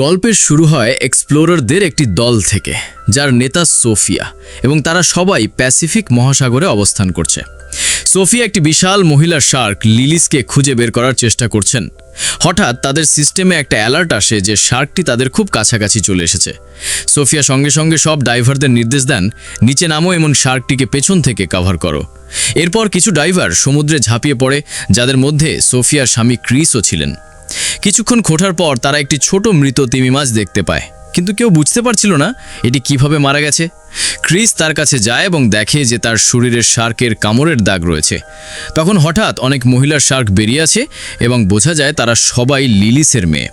গল্পের শুরু হয় এক্সপ্লোরারদের একটি দল থেকে, যার নেতা সোফিয়া, এবং তারা সবাই প্যাসিফিক মহাসাগরে অবস্থান করছে। সোফিয়া একটি বিশাল মহিলা শার্ক লিলিসকে খুঁজে বের করার চেষ্টা করছেন। হঠাৎ তাদের সিস্টেমে একটা অ্যালার্ট আসে যে শার্কটি তাদের খুব কাছাকাছি চলে এসেছে। সোফিয়া সঙ্গে সঙ্গে সব ডাইভারদের নির্দেশ দেন, নিচে নামো এমন শার্কটিকে পেছন থেকে কভার করো। এরপর কিছু ডাইভার সমুদ্রে ঝাঁপিয়ে পড়ে, যাদের মধ্যে সোফিয়ার স্বামী ক্রিসও ছিলেন। কিছুক্ষণ খোঁটার পর তারা একটি ছোট মৃত তিমি মাছ দেখতে পায়। কিন্তু কেউ বুঝতে পারছিল না এটি কীভাবে মারা গেছে। ক্রিস তার কাছে যায় এবং দেখে যে তার শরীরের শার্কের কামড়ের দাগ রয়েছে। তখন হঠাৎ অনেক মহিলার শার্ক বেরিয়ে আছে এবং বোঝা যায় তারা সবাই লিলিসের মেয়ে।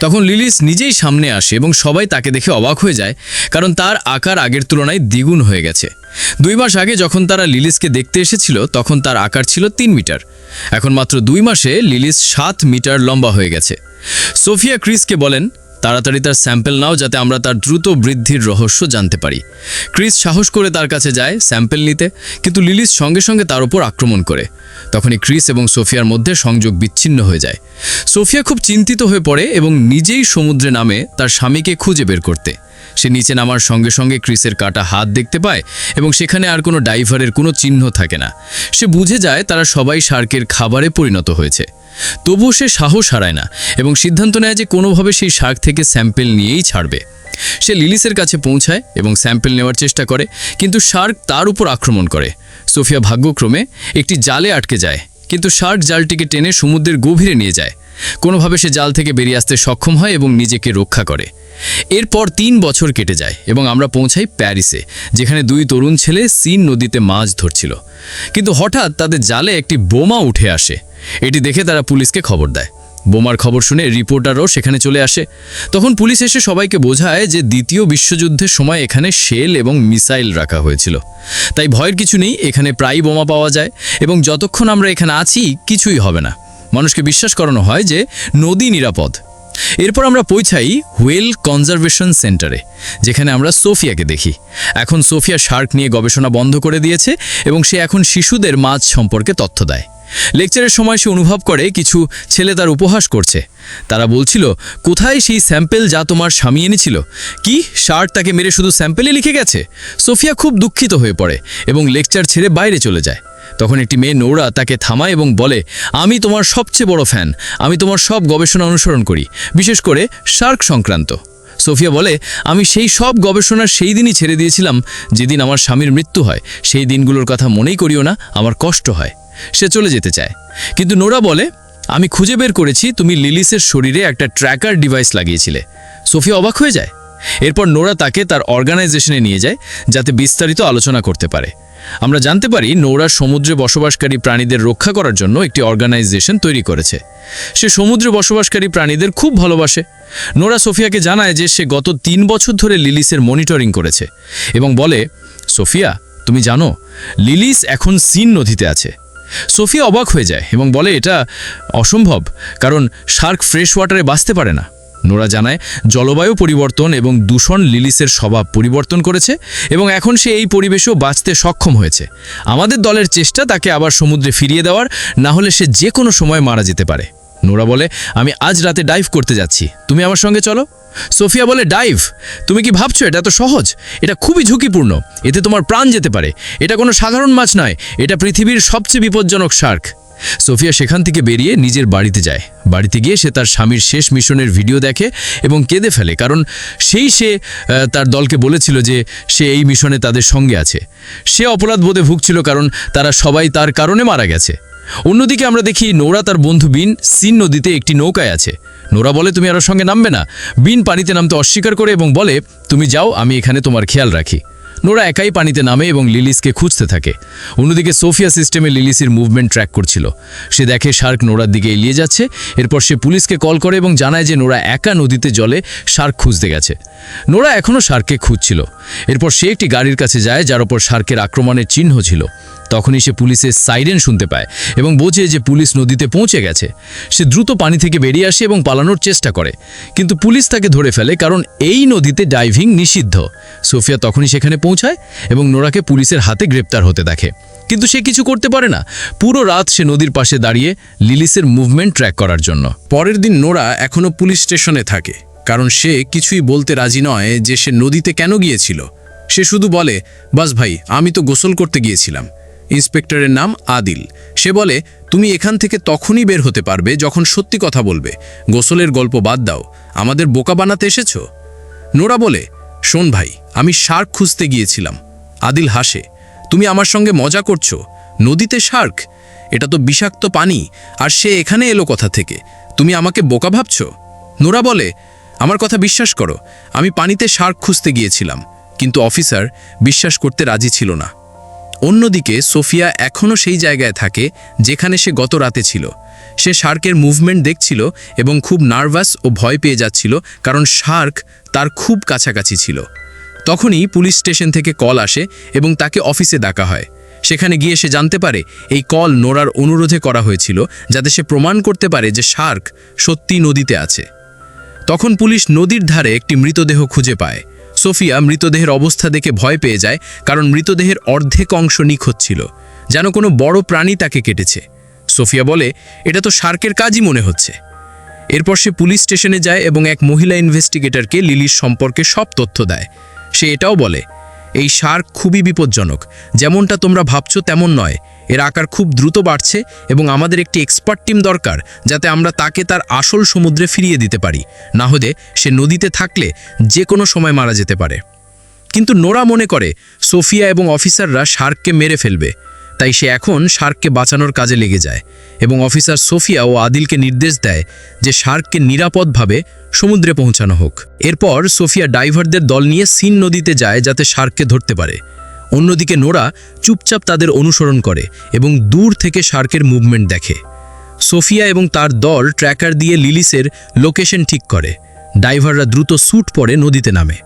তখন লিলিস নিজেই সামনে আসে এবং সবাই তাকে দেখে অবাক হয়ে যায়, কারণ তার আকার আগের তুলনায় দ্বিগুণ হয়ে গেছে। দুই মাস আগে যখন তারা লিলিসকে দেখতে এসেছিল, তখন তার আকার ছিল তিন মিটার। এখন মাত্র দুই মাসে লিলিস সাত মিটার লম্বা হয়ে গেছে। সোফিয়া ক্রিসকে বলেন, তাড়াতাড়ি তার স্যাম্পেল নাও যাতে আমরা তার দ্রুত বৃদ্ধির রহস্য জানতে পারি। ক্রিস সাহস করে তার কাছে যায় স্যাম্পেল নিতে, কিন্তু লিলিস সঙ্গে সঙ্গে তার উপর আক্রমণ করে। তখনই ক্রিস এবং সোফিয়ার মধ্যে সংযোগ বিচ্ছিন্ন হয়ে যায়। সোফিয়া খুব চিন্তিত হয়ে পড়ে এবং নিজেই সমুদ্রে নামে তার স্বামীকে খুঁজে বের করতে। সে নিচে নামার সঙ্গে সঙ্গে ক্রিসের কাটা হাত দেখতে পায় এবং সেখানে আর কোনো ডাইভারের কোনো চিহ্ন থাকে না। সে বুঝে যায় তারা সবাই শার্কের খাবারে পরিণত হয়েছে। তবুও সে সাহস হারায় না এবং সিদ্ধান্ত নেয় যে কোনোভাবে সেই শার্ক থেকে স্যাম্পেল নিয়েই ছাড়বে। সে লিলিসের কাছে পৌঁছায় এবং স্যাম্পেল নেওয়ার চেষ্টা করে, কিন্তু শার্ক তার উপর আক্রমণ করে। সোফিয়া ভাগ্যক্রমে একটি জালে আটকে যায়। কিন্তু শার্ক জালটিকে টেনে সমুদ্রের গভীরে নিয়ে যায়। কোনোভাবে সে জাল থেকে বেরিয়ে আসতে সক্ষম হয় এবং নিজেকে রক্ষা করে। এরপর তিন বছর কেটে যায় এবং আমরা পৌঁছাই প্যারিসে, যেখানে দুই তরুণ ছেলে সিন নদীতে মাছ ধরছিল। কিন্তু হঠাৎ তাদের জালে একটি বোমা উঠে আসে। এটি দেখে তারা পুলিশকে খবর দেয়। বোমার খবর শুনে রিপোর্টারও সেখানে চলে আসে। তখন পুলিশ এসে সবাইকে বোঝায় যে দ্বিতীয় বিশ্বযুদ্ধের সময় এখানে শেল এবং মিসাইল রাখা হয়েছিল। তাই ভয়ের কিছু নেই, এখানে প্রায়ই বোমা পাওয়া যায় এবং যতক্ষণ আমরা এখানে আছি, কিছুই হবে না। মানুষকে বিশ্বাস করানো হয় যে নদী নিরাপদ। এরপর আমরা পৌঁছাই হুয়েল কনজারভেশন সেন্টারে, যেখানে আমরা সোফিয়াকে দেখি। এখন সোফিয়া শার্ক নিয়ে গবেষণা বন্ধ করে দিয়েছে এবং সে এখন শিশুদের মাছ সম্পর্কে তথ্য দেয়। লেকচারের সময় সে অনুভব করে কিছু ছেলে তার উপহাস করছে। তারা বলছিল, কোথায় সেই স্যাম্পেল যা তোমার স্বামী এনেছিল? কি শার্ট তাকে মেরে শুধু স্যাম্পেলে লিখে গেছে? সোফিয়া খুব দুঃখিত হয়ে পড়ে এবং লেকচার ছেড়ে বাইরে চলে যায়। তখন একটি মেয়ে নৌরা তাকে থামায় এবং বলে, আমি তোমার সবচেয়ে বড় ফ্যান আমি তোমার সব গবেষণা অনুসরণ করি, বিশেষ করে শার্ক সংক্রান্ত। সোফিয়া বলে, আমি সেই সব গবেষণা সেই দিনই ছেড়ে দিয়েছিলাম। যেদিন আমার স্বামীর মৃত্যু হয়, সেই দিনগুলোর কথা মনেই করিও না, আমার কষ্ট হয়। সে চলে যেতে চায়। কিন্তু নোরা বলে, আমি খুঁজে বের করেছি, তুমি লিলিসের শরীরে একটা ট্র্যাকার ডিভাইস লাগিয়েছিলে। সোফিয়া অবাক হয়ে যায়। এরপর নোরা তাকে তার অর্গানাইজেশনে নিয়ে যায়, যাতে বিস্তারিত আলোচনা করতে পারে। আমরা জানতে পারি নোরা সমুদ্রে বসবাসকারী প্রাণীদের রক্ষা করার জন্য একটি অর্গানাইজেশন তৈরি করেছে। সে সমুদ্রে বসবাসকারী প্রাণীদের খুব ভালোবাসে। নোরা সোফিয়াকে জানায় যে সে গত তিন বছর ধরে লিলিসের মনিটরিং করেছে এবং বলে, সোফিয়া, তুমি জানো, লিলিস এখন সিন নদীতে আছে। সোফিয়া অবাক হয়ে যায় এবং বলে, এটা অসম্ভব, কারণ শার্ক ফ্রেশ ওয়াটারে বাঁচতে পারে না। নোরা জানায়, জলবায়ু পরিবর্তন এবং দূষণ লিলিসের স্বভাব পরিবর্তন করেছে এবং এখন সে এই পরিবেশেও বাঁচতে সক্ষম হয়েছে। আমাদের দলের চেষ্টা তাকে আবার সমুদ্রে ফিরিয়ে দেওয়ার, না হলে সে যে কোনো সময় মারা যেতে পারে। নোরা বলে, আমি আজ রাতে ডাইভ করতে যাচ্ছি। তুমি আমার সঙ্গে চলো? সোফিয়া বলে, ডাইভ? তুমি কি ভাবছ এটা তো সহজ? এটা খুবই ঝুঁকিপূর্ণ। এতে তোমার প্রাণ যেতে পারে। এটা কোনো সাধারণ মাছ নয়। এটা পৃথিবীর সবচেয়ে বিপজ্জনক শার্ক। সোফিয়া সেখান থেকে বেরিয়ে নিজের বাড়িতে যায়। বাড়িতে গিয়ে সে তার স্বামীর শেষ মিশনের ভিডিও দেখে এবং কেঁদে ফেলে, কারণ সেই সে তার দলকে বলেছিল যে সে এই মিশনে তাদের সঙ্গে আছে। সে অপরাধ বোধে ভুগছিল কারণ তারা সবাই তার কারণে মারা গেছে। অন্যদিকে আমরা দেখি নোরা তার বন্ধু বিন সিন নদীতে একটি নৌকায় আছে। নোরা বলে, তুমি আর সঙ্গে নামবে না। বিন পানিতে নামতে অস্বীকার করে এবং বলে, তুমি যাও, আমি এখানে তোমার খেয়াল রাখি। নোরা একাই পানিতে নামে এবং লিলিসকে খুঁজতে থাকে। অন্যদিকে সোফিয়া সিস্টেমে লিলিসির মুভমেন্ট ট্র্যাক করছিল। সে দেখে শার্ক নোরার দিকে এলিয়ে যাচ্ছে, এরপর সে পুলিশকে কল করে এবং জানায় যে নোরা একা নদীতে জলে শার্ক খুঁজতে গেছে। নোরা এখনও শার্ককে খুঁজছিল। এরপর সে একটি গাড়ির কাছে যায়, যার ওপর শার্কের আক্রমণের চিহ্ন ছিল। তখনই সে পুলিশের সাইরেন শুনতে পায় এবং বোঝে যে পুলিশ নদীতে পৌঁছে গেছে। সে দ্রুত পানি থেকে বেরিয়ে আসে এবং পালানোর চেষ্টা করে। কিন্তু পুলিশ তাকে ধরে ফেলে কারণ এই নদীতে ডাইভিং নিষিদ্ধ। সোফিয়া তখনই সেখানে পৌঁছায় এবং নোরাকে পুলিশের হাতে গ্রেপ্তার হতে দেখে। কিন্তু সে কিছু করতে পারে না। পুরো রাত সে নদীর পাশে দাঁড়িয়ে লিলিসের মুভমেন্ট ট্র্যাক করার জন্য। পরের দিন নোরা এখনও পুলিশ স্টেশনে থাকে। কারণ সে কিছুই বলতে রাজি নয় যে সে নদীতে কেন গিয়েছিল। সে শুধু বলে, বাস ভাই, আমি তো গোসল করতে গিয়েছিলাম। ইন্সপেক্টরের নাম আদিল। সে বলে, তুমি এখান থেকে তখনই বের হতে পারবে যখন সত্যি কথা বলবে। গোসলের গল্প বাদ দাও। আমাদের বোকা বানাতে এসেছ? নোরা বলে, শোন ভাই, আমি শার্ক খুঁজতে গিয়েছিলাম। আদিল হাসে, তুমি আমার সঙ্গে মজা করছ? নদীতে শার্ক? এটা তো বিষাক্ত পানি, আর সে এখানে এলো কথা থেকে? তুমি আমাকে বোকা ভাবছ? নোরা বলে, আমার কথা বিশ্বাস করো, আমি পানিতে শার্ক খুঁজতে গিয়েছিলাম। কিন্তু অফিসার বিশ্বাস করতে রাজি ছিল না। অন্যদিকে, সোফিয়া এখনও সেই জায়গায় থাকে যেখানে সে গত রাতে ছিল। সে শার্কের মুভমেন্ট দেখছিল এবং খুব নার্ভাস ও ভয় পেয়ে যাচ্ছিল কারণ শার্ক তার খুব কাছাকাছি ছিল। তখনই পুলিশ স্টেশন থেকে কল আসে এবং তাকে অফিসে ডাকা হয়। সেখানে গিয়ে সে জানতে পারে এই কল নোরার অনুরোধে করা হয়েছিল যাতে সে প্রমাণ করতে পারে যে শার্ক সত্যি নদীতে আছে। তখন পুলিশ নদীর ধারে একটি মৃতদেহ খুঁজে পায়। সোফিয়া মৃতদেহের অবস্থা দেখে ভয় পেয়ে যায়, কারণ মৃতদেহের অর্ধেক অংশ নিখোঁজ ছিল, যেন কোনো বড় প্রাণী তাকে কেটেছে। সোফিয়া বলে, এটা তো শার্কের কাজই মনে হচ্ছে। এরপর সে পুলিশ স্টেশনে যায় এবং এক মহিলা ইনভেস্টিগেটরকে লিলির সম্পর্কে সব তথ্য দেয়। সে এটাও বলে, এই শার্ক খুবই বিপজ্জনক। যেমনটা তোমরা ভাবছ তেমন নয়। এর আকার খুব দ্রুত বাড়ছে এবং আমাদের একটি এক্সপার্ট টিম দরকার যাতে আমরা তাকে তার আসল সমুদ্রে ফিরিয়ে দিতে পারি। না হলে সে নদীতে থাকলে যে কোনো সময় মারা যেতে পারে। কিন্তু নোরা মনে করে, সোফিয়া এবং অফিসাররা শার্ককে মেরে ফেলবে। তাই সে এখন শার্ককে বাঁচানোর কাজে লেগে যায় এবং অফিসার সোফিয়া ও আদিলকে নির্দেশ দেয় যে শার্ককে নিরাপদভাবে সমুদ্রে পৌঁছানো হোক। এরপর সোফিয়া ডাইভারদের দল নিয়ে সিন নদীতে যায় যাতে শার্ককে ধরতে পারে। অন্যদিকে নোরা চুপচাপ তাদের অনুসরণ করে এবং দূর থেকে শার্কের মুভমেন্ট দেখে। সোফিয়া এবং তার দল ট্র্যাকার দিয়ে লিলিসের লোকেশন ঠিক করে। ডাইভাররা দ্রুত স্যুট পরে নদীতে নামে।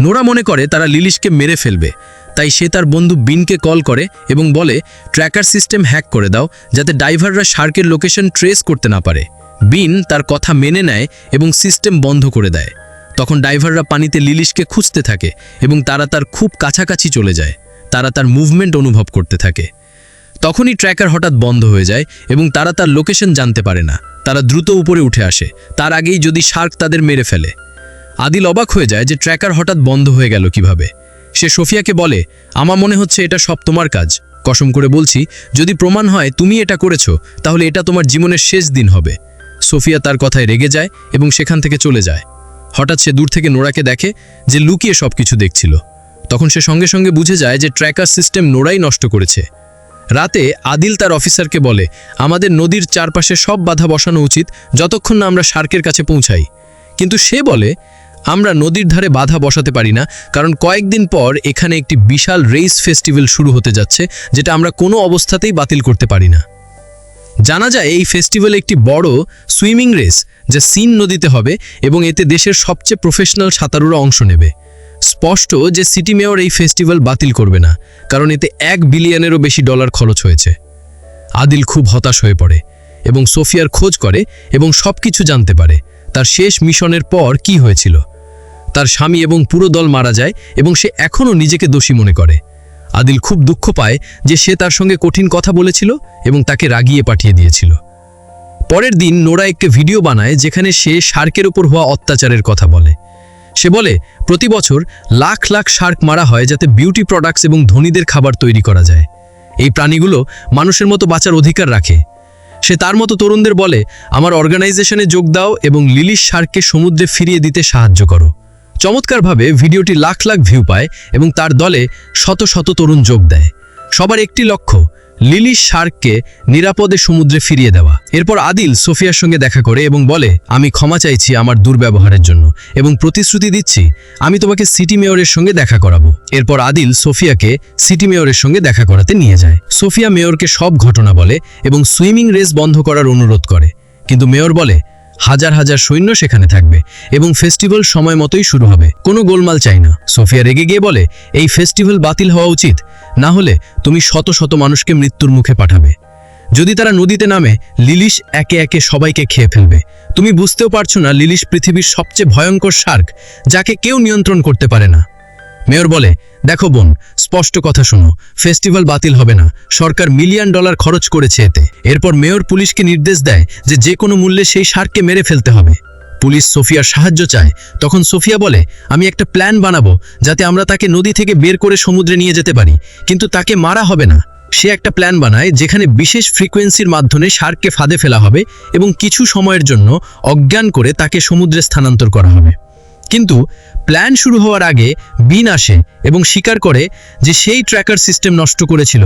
নোরা মনে করে তারা লিলিশকে মেরে ফেলবে, তাই সে তার বন্ধু বিনকে কল করে এবং বলে, ট্র্যাকার সিস্টেম হ্যাক করে দাও, যাতে ড্রাইভাররা শার্কের লোকেশন ট্রেস করতে না পারে। বিন তার কথা মেনে নেয় এবং সিস্টেম বন্ধ করে দেয়। তখন ড্রাইভাররা পানিতে লিলিশকে খুঁজতে থাকে এবং তারা তার খুব কাছাকাছি চলে যায়। তারা তার মুভমেন্ট অনুভব করতে থাকে। তখনই ট্র্যাকার হঠাৎ বন্ধ হয়ে যায় এবং তারা তার লোকেশন জানতে পারে না। তারা দ্রুত উপরে উঠে আসে। তার আগেই যদি শার্ক তাদের মেরে ফেলে। আদিল অবাক হয়ে যায় যে ট্র্যাকার হঠাৎ বন্ধ হয়ে গেল কীভাবে। সে সোফিয়াকে বলে, আমার মনে হচ্ছে এটা সব তোমার কাজ। কসম করে বলছি, যদি প্রমাণ হয় তুমি এটা করেছ, তাহলে এটা তোমার জীবনের শেষ দিন হবে। সোফিয়া তার কথায় রেগে যায় এবং সেখান থেকে চলে যায়। হঠাৎ সে দূর থেকে নোরাকে দেখে যে লুকিয়ে সব কিছু দেখছিল। তখন সে সঙ্গে সঙ্গে বুঝে যায় যে ট্র্যাকার সিস্টেম নোরাই নষ্ট করেছে। রাতে আদিল তার অফিসারকে বলে, আমাদের নদীর চারপাশে সব বাধা বসানো উচিত, যতক্ষণ না আমরা শার্কের কাছে পৌঁছাই। কিন্তু সে বলে, আমরা নদীর ধারে বাধা বসাতে পারি না, কারণ কয়েকদিন পর এখানে একটি বিশাল রেস ফেস্টিভ্যাল শুরু হতে যাচ্ছে, যেটা আমরা কোনো অবস্থাতেই বাতিল করতে পারি না। জানা যায় এই ফেস্টিভ্যাল একটি বড় সুইমিং রেস যা সিন নদীতে হবে এবং এতে দেশের সবচেয়ে প্রফেশনাল সাঁতারুরা অংশ নেবে। স্পষ্ট যে সিটি মেয়র এই ফেস্টিভ্যাল বাতিল করবে না, কারণ এতে এক বিলিয়নেরও বেশি ডলার খরচ হয়েছে। আদিল খুব হতাশ হয়ে পড়ে এবং সোফিয়ার খোঁজ করে এবং সব কিছু জানতে পারে তার শেষ মিশনের পর কি হয়েছিল। তার স্বামী এবং পুরো দল মারা যায় এবং সে এখনও নিজেকে দোষী মনে করে। আদিল খুব দুঃখ পায় যে সে তার সঙ্গে কঠিন কথা বলেছিল এবং তাকে রাগিয়ে পাঠিয়ে দিয়েছিল। পরের দিন নোরা একটি ভিডিও বানায় যেখানে সে শার্কের ওপর হওয়া অত্যাচারের কথা বলে। সে বলে, প্রতি বছর লাখ লাখ শার্ক মারা হয় যাতে বিউটি প্রোডাক্টস এবং ধনীদের খাবার তৈরি করা যায়। এই প্রাণীগুলো মানুষের মতো বাঁচার অধিকার রাখে সে তার মতো তরুণদের বলে, আমার অর্গানাইজেশনে যোগ দাও এবং লিলিশ শার্ককে সমুদ্রে ফিরিয়ে দিতে সাহায্য করো। চমৎকারভাবে ভিডিওটি লাখ লাখ ভিউ পায় এবং তার দলে শত শত তরুণ যোগ দেয়। সবার একটি লক্ষ্য, লিলি শার্ককে নিরাপদে সমুদ্রে ফিরিয়ে দেওয়া। এরপর আদিল সোফিয়ার সঙ্গে দেখা করে এবং বলে, আমি ক্ষমা চাইছি আমার দুর্ব্যবহারের জন্য এবং প্রতিশ্রুতি দিচ্ছি, আমি তোমাকে সিটি মেয়রের সঙ্গে দেখা করাবো। এরপর আদিল সোফিয়াকে সিটি মেয়রের সঙ্গে দেখা করাতে নিয়ে যায়। সোফিয়া মেয়রকে সব ঘটনা বলে এবং সুইমিং রেস বন্ধ করার অনুরোধ করে। কিন্তু মেয়র বলে হাজার হাজার সৈন্য সেখানে থাকবে এবং ফেস্টিভ্যাল সময় মতোই শুরু হবে। কোনো গোলমাল চাই না। সোফিয়া রেগে গিয়ে বলে, এই ফেস্টিভ্যাল বাতিল হওয়া উচিত। না হলে তুমি শত শত মানুষকে মৃত্যুর মুখে পাঠাবে। যদি তারা নদীতে নামে, লিলিশ একে একে সবাইকে খেয়ে ফেলবে। তুমি বুঝতেও পারছ না, লিলিশ পৃথিবীর সবচেয়ে ভয়ঙ্কর শার্ক, যাকে কেউ নিয়ন্ত্রণ করতে পারে না। মেয়র বলে, দেখো বোন, স্পষ্ট কথা শোনো, ফেস্টিভ্যাল বাতিল হবে না, সরকার মিলিয়ন ডলার খরচ করেছে এতে। এরপর মেয়র পুলিশকে নির্দেশ দেয় যে যে কোনো মূল্যে সেই সারকে মেরে ফেলতে হবে। পুলিশ সোফিয়ার সাহায্য চায়। তখন সোফিয়া বলে, আমি একটা প্ল্যান বানাবো, যাতে আমরা তাকে নদী থেকে বের করে সমুদ্রে নিয়ে যেতে পারি, কিন্তু তাকে মারা হবে না। সে একটা প্ল্যান বানায়, যেখানে বিশেষ ফ্রিকোয়েন্সির মাধ্যমে শার্ককে ফাঁদে ফেলা হবে এবং কিছু সময়ের জন্য অজ্ঞান করে তাকে সমুদ্রে স্থানান্তর করা হবে। কিন্তু প্ল্যান শুরু হওয়ার আগে বিন আসে এবং স্বীকার করে যে সেই ট্র্যাকার সিস্টেম নষ্ট করেছিল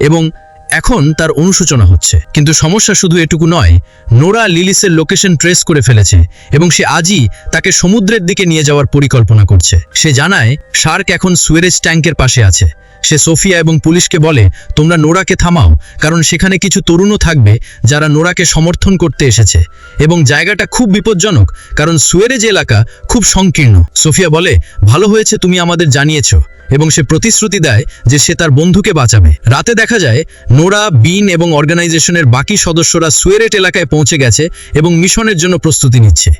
এবং এখন তার অনুশোচনা হচ্ছে। কিন্তু সমস্যা শুধু এটুকু নয়, নোরা লিলিসের লোকেশন ট্রেস করে ফেলেছে এবং সে আজই তাকে সমুদ্রের দিকে নিয়ে যাওয়ার পরিকল্পনা করছে। সে জানায়, শার্ক এখন সুয়েরেজ ট্যাঙ্কের পাশে আছে। সে সোফিয়া এবং পুলিশকে বলে, তোমরা নোরাকে থামাও, কারণ সেখানে কিছু তরুণও থাকবে যারা নোরাকে সমর্থন করতে এসেছে। এবং জায়গাটা খুব বিপজ্জনক, কারণ সুয়েরেজ এলাকা খুব সংকীর্ণ। সোফিয়া বলে, ভালো হয়েছে তুমি আমাদের জানিয়েছ, এবং সে প্রতিশ্রুতি দেয় যে সে তার বন্ধুকে বাঁচাবে। রাতে দেখা যায়, নোরা, বিন এবং অর্গানাইজেশনের বাকি সদস্যরা সুয়েরেট এলাকায় পৌঁছে গেছে এবং মিশনের জন্য প্রস্তুতি নিচ্ছে।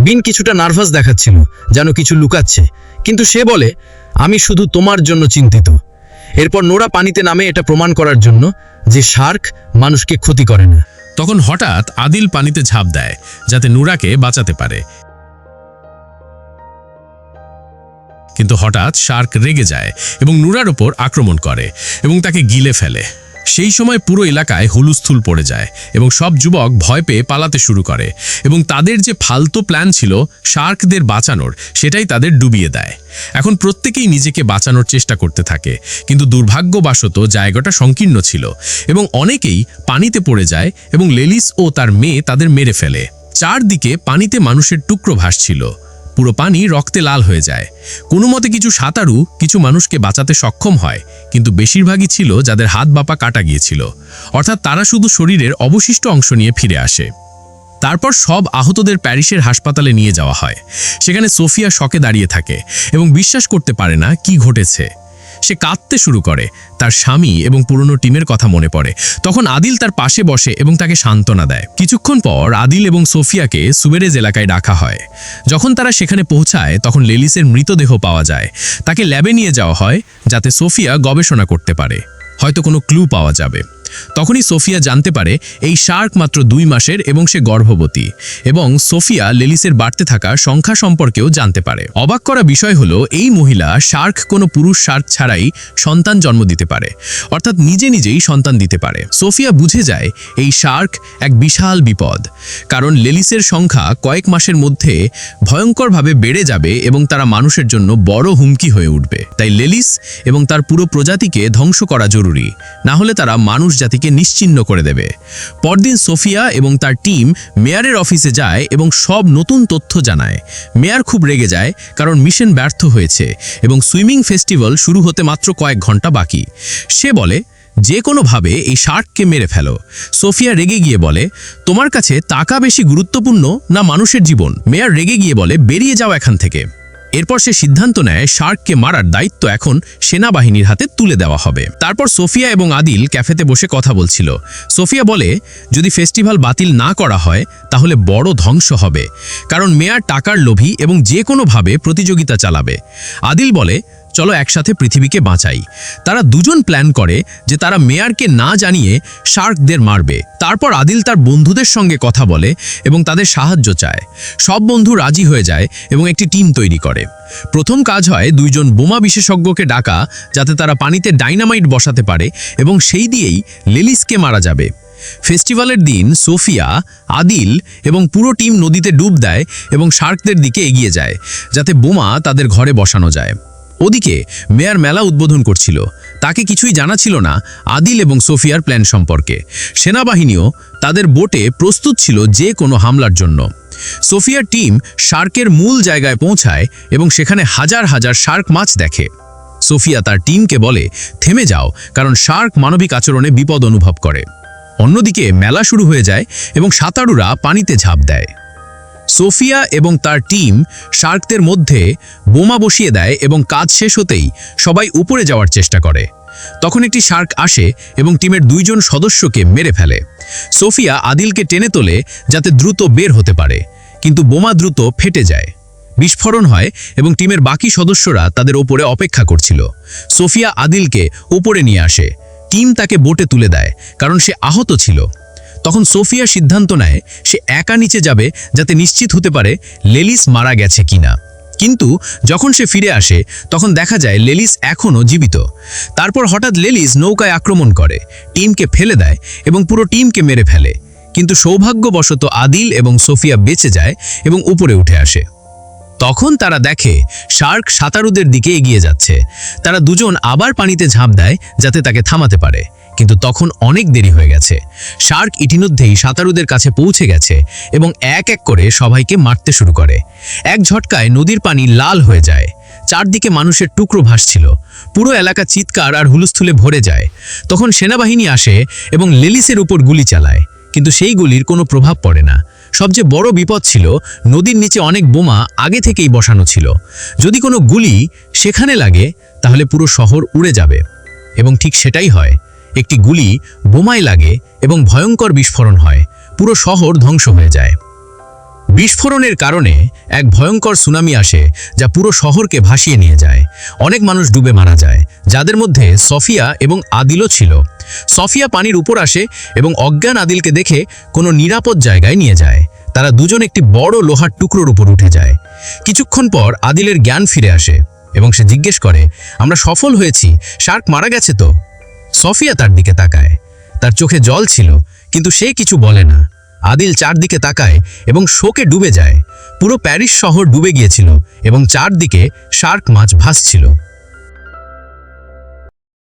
বিন কিছুটা নার্ভাস দেখাচ্ছিল, যেন কিছু লুকাচ্ছে। কিন্তু সে বলে, আমি শুধু তোমার জন্য চিন্তিত। এরপর নোরা পানিতে নামে এটা প্রমাণ করার জন্য যে শার্ক মানুষকে ক্ষতি করে না। তখন হঠাৎ আদিল পানিতে ঝাঁপ দেয়, যাতে নোরাকে বাঁচাতে পারে। কিন্তু হঠাৎ শার্ক রেগে যায় এবং নুরার ওপর আক্রমণ করে এবং তাকে গিলে ফেলে। সেই সময় পুরো এলাকায় হুলুস্থুল পড়ে যায় এবং সব যুবক ভয় পেয়ে পালাতে শুরু করে এবং তাদের যে ফালতু প্ল্যান ছিল শার্কদের বাঁচানোর, সেটাই তাদের ডুবিয়ে দেয়। এখন প্রত্যেকেই নিজেকে বাঁচানোর চেষ্টা করতে থাকে, কিন্তু দুর্ভাগ্যবশত জায়গাটা সংকীর্ণ ছিল এবং অনেকেই পানিতে পড়ে যায় এবং লেলিস ও তার মেয়ে তাদের মেরে ফেলে। চারদিকে পানিতে মানুষের টুকরো ভাসছিল পুরো পানি রক্তে লাল হয়ে যায়। কোনো মতে কিছু সাঁতারু কিছু মানুষকে বাঁচাতে সক্ষম হয়, কিন্তু বেশিরভাগই ছিল যাদের হাত বাপা কাটা গিয়েছিল। অর্থাৎ তারা শুধু শরীরের অবশিষ্ট অংশ নিয়ে ফিরে আসে। তারপর সব আহতদের প্যারিসের হাসপাতালে নিয়ে যাওয়া হয়। সেখানে সোফিয়া শকে দাঁড়িয়ে থাকে এবং বিশ্বাস করতে পারে না কি ঘটেছে। সে কাঁদতে শুরু করে। তার স্বামী এবং পুরনো টিমের কথা মনে পড়ে। তখন আদিল তার পাশে বসে এবং তাকে সান্ত্বনা দেয়। কিছুক্ষণ পর আদিল এবং সোফিয়াকে সুবেরেজ এলাকায় ডাকা হয়। যখন তারা সেখানে পৌঁছায়, তখন লেলিসের মৃতদেহ পাওয়া যায়। তাকে ল্যাবে নিয়ে যাওয়া হয়, যাতে সোফিয়া গবেষণা করতে পারে। হয়তো কোনো ক্লু পাওয়া যাবে। তখনই সোফিয়া জানতে পারে এই শার্ক মাত্র দুই মাসের এবং সে গর্ভবতী এবং সোফিয়া লেলিসের বাড়তে থাকা সংখ্যা সম্পর্কেও জানতে পারে। অবাক করা বিষয় হলো, এই মহিলা শার্ক কোনো পুরুষ শার্ক ছাড়াই সন্তান জন্ম দিতে পারে, অর্থাৎ নিজে নিজেই সন্তান দিতে পারে। সোফিয়া বুঝে যায়, এই শার্ক এক বিশাল বিপদ, কারণ লেলিসের সংখ্যা কয়েক মাসের মধ্যে ভয়ঙ্করভাবে বেড়ে যাবে এবং তারা মানুষের জন্য বড় হুমকি হয়ে উঠবে। তাই লেলিস এবং তার পুরো প্রজাতিকে ধ্বংস করা জরুরি, না হলে তারা মানুষ জাতিকে নিশ্চিহ্ন করে দেবে। পরদিন সোফিয়া এবং তার টিম মেয়ারের অফিসে যায় এবং সব নতুন তথ্য জানায়। মেয়ার খুব রেগে যায় কারণ মিশন ব্যর্থ হয়েছে এবং সুইমিং ফেস্টিভ্যাল শুরু হতে মাত্র কয়েক ঘণ্টা বাকি। সে বলে, যে কোনোভাবে এই শার্ককে মেরে ফেলো। সোফিয়া রেগে গিয়ে বলে, তোমার কাছে টাকা বেশি গুরুত্বপূর্ণ না মানুষের জীবন? মেয়ার রেগে গিয়ে বলে, বেরিয়ে যাও এখান থেকে। এরপর সে সিদ্ধান্ত নেয় শার্ককে মারার দায়িত্ব এখন সেনাবাহিনীর হাতে তুলে দেওয়া হবে। তারপর সোফিয়া এবং আদিল ক্যাফেতে বসে কথা বলছিল। সোফিয়া বলে, যদি ফেস্টিভ্যাল বাতিল না করা হয়, তাহলে বড় ধ্বংস হবে। কারণ মেয়ার টাকার লোভী এবং যে কোনোভাবে প্রতিযোগিতা চালাবে। আদিল বলে চলো একসাথে পৃথিবীকে বাঁচাই। তারা দুজন প্ল্যান করে যে তারা মেয়ারকে না জানিয়ে শার্কদের মারবে। তারপর আদিল তার বন্ধুদের সঙ্গে কথা বলে এবং তাদের সাহায্য চায়। সব বন্ধু রাজি হয়ে যায় এবং একটি টিম তৈরি করে। প্রথম কাজ হয় দুইজন বোমা বিশেষজ্ঞকে ডাকা যাতে তারা পানিতে ডাইনামাইট বসাতে পারে এবং সেই দিয়েই লেলিসকে মারা যাবে। ফেস্টিভ্যালের দিন সোফিয়া, আদিল এবং পুরো টিম নদীতে ডুব দেয় এবং শার্কদের দিকে এগিয়ে যায় যাতে বোমা তাদের ঘরে বসানো যায়। ওদিকে মেয়ার মেলা উদ্বোধন করছিল। তাকে কিছুই জানা ছিল না আদিল এবং সোফিয়ার প্ল্যান সম্পর্কে। সেনাবাহিনীও তাদের বোটে প্রস্তুত ছিল যে কোনো হামলার জন্য। সোফিয়ার টিম শার্কের মূল জায়গায় পৌঁছায় এবং সেখানে হাজার হাজার শার্ক মাছ দেখে। সোফিয়া তার টিমকে বলে, থেমে যাও, কারণ শার্ক মানবিক আচরণে বিপদ অনুভব করে। অন্যদিকে মেলা শুরু হয়ে যায় এবং সাঁতারুরা পানিতে ঝাঁপ দেয়। সোফিয়া এবং তার টিম শার্কদের মধ্যে বোমা বসিয়ে দেয় এবং কাজ শেষ হতেই সবাই উপরে যাওয়ার চেষ্টা করে। তখন একটি শার্ক আসে এবং টিমের দুইজন সদস্যকে মেরে ফেলে। সোফিয়া আদিলকে টেনে তোলে যাতে দ্রুত বের হতে পারে, কিন্তু বোমা দ্রুত ফেটে যায়। বিস্ফোরণ হয় এবং টিমের বাকি সদস্যরা তাদের ওপরে অপেক্ষা করছিল। সোফিয়া আদিলকে ওপরে নিয়ে আসে। টিম তাকে বোটে তুলে দেয়, কারণ সে আহত ছিল। তখন সোফিয়া সিদ্ধান্ত নেয়, সে একা নিচে যাবে যাতে নিশ্চিত হতে পারে লেলিস মারা গেছে কিনা। কিন্তু যখন সে ফিরে আসে, তখন দেখা যায় লেলিস এখনও জীবিত। তারপর হঠাৎ লেলিস নৌকায় আক্রমণ করে, টিমকে ফেলে দেয় এবং পুরো টিমকে মেরে ফেলে। কিন্তু সৌভাগ্যবশত আদিল এবং সোফিয়া বেঁচে যায় এবং উপরে উঠে আসে। তখন তারা দেখে শার্ক সাঁতারুদের দিকে এগিয়ে যাচ্ছে। তারা দুজন আবার পানিতে ঝাঁপ দেয় যাতে তাকে থামাতে পারে। কিন্তু তখন অনেক দেরি হয়ে গেছে। শার্ক ইতিমধ্যেই সাঁতারুদের কাছে পৌঁছে গেছে এবং এক এক করে সবাইকে মারতে শুরু করে। এক ঝটকায় নদীর পানি লাল হয়ে যায়। চারদিকে মানুষের টুকরো ভাসছিল। পুরো এলাকা চিৎকার আর হুলস্থুলে ভরে যায়। তখন সেনাবাহিনী আসে এবং লেলিসের উপর গুলি চালায়। কিন্তু সেই গুলির কোনো প্রভাব পড়ে না। সবচেয়ে বড় বিপদ ছিল, নদীর নিচে অনেক বোমা আগে থেকেই বসানো ছিল। যদি কোনো গুলি সেখানে লাগে, তাহলে পুরো শহর উড়ে যাবে। এবং ঠিক সেটাই হয়। একটি গুলি বোমায় লাগে এবং ভয়ঙ্কর বিস্ফোরণ হয়। পুরো শহর ধ্বংস হয়ে যায়। বিস্ফোরণের কারণে এক ভয়ঙ্কর সুনামি আসে যা পুরো শহরকে ভাসিয়ে নিয়ে যায়। অনেক মানুষ ডুবে মারা যায়, যাদের মধ্যে সফিয়া এবং আদিলও ছিল। সফিয়া পানির উপর আসে এবং অজ্ঞান আদিলকে দেখে কোনো নিরাপদ জায়গায় নিয়ে যায়। তারা দুজন একটি বড় লোহার টুকরোর উপর উঠে যায়। কিছুক্ষণ পর আদিলের জ্ঞান ফিরে আসে এবং সে জিজ্ঞেস করে, আমরা সফল হয়েছি, শার্ক মারা গেছে তো? সফিয়া তার দিকে তাকায়। তার চোখে জল ছিল, কিন্তু সে কিছু বলে না। আদিল চারদিকে তাকায় এবং শোকে ডুবে যায়। পুরো প্যারিস শহর ডুবে গিয়েছিল এবং চারদিকে শার্ক মাছ ভাসছিল।